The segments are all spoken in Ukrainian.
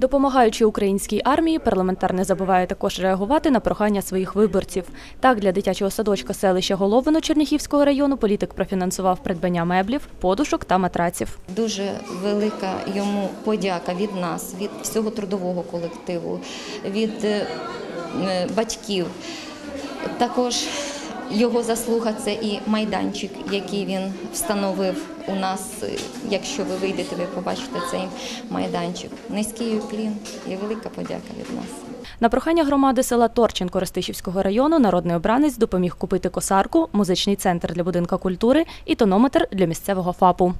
Допомагаючи українській армії, парламентар не забуває також реагувати на прохання своїх виборців. Так, для дитячого садочка селища Головино Черніхівського району політик профінансував придбання меблів, подушок та матраців. Дуже велика йому подяка від нас, від всього трудового колективу, від е, е, батьків. Також його заслуга це і майданчик, який він встановив у нас. Якщо ви вийдете, ви побачите цей майданчик. Низький уклін і велика подяка від нас. На прохання громади села Торчин Коростишівського району народний обранець допоміг купити косарку, музичний центр для будинка культури і тонометр для місцевого ФАПу.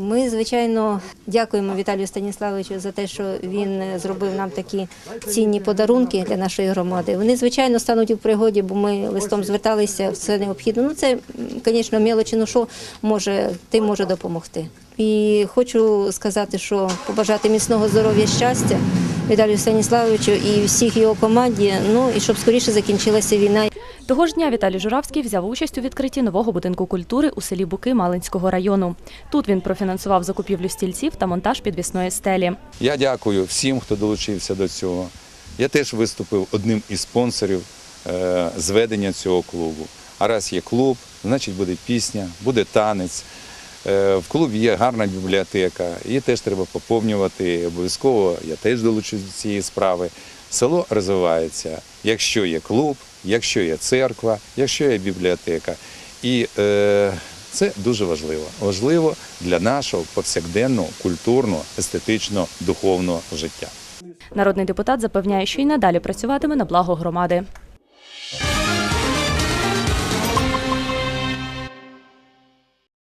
Ми, звичайно, дякуємо Віталію Станіславовичу за те, що він зробив нам такі цінні подарунки для нашої громади. Вони, звичайно, стануть у пригоді, бо ми листом зверталися, все необхідно. Ну, це, звісно, мелочі, ну що може, тим може допомогти. І хочу сказати, що побажати міцного здоров'я, щастя Віталію Станіславовичу і всіх його команді. Ну і щоб скоріше закінчилася війна. Того ж дня Віталій Журавський взяв участь у відкритті нового будинку культури у селі Буки Малинського району. Тут він профінансував закупівлю стільців та монтаж підвісної стелі. Я дякую всім, хто долучився до цього. Я теж виступив одним із спонсорів е, зведення цього клубу. А раз є клуб, значить буде пісня, буде танець. Е, В клубі є гарна бібліотека, її теж треба поповнювати. Обов'язково я теж долучусь до цієї справи. Село розвивається, якщо є клуб, якщо є церква, якщо є бібліотека. І е, це дуже важливо. Важливо для нашого повсякденного, культурного, естетичного, духовного життя. Народний депутат запевняє, що й надалі працюватиме на благо громади.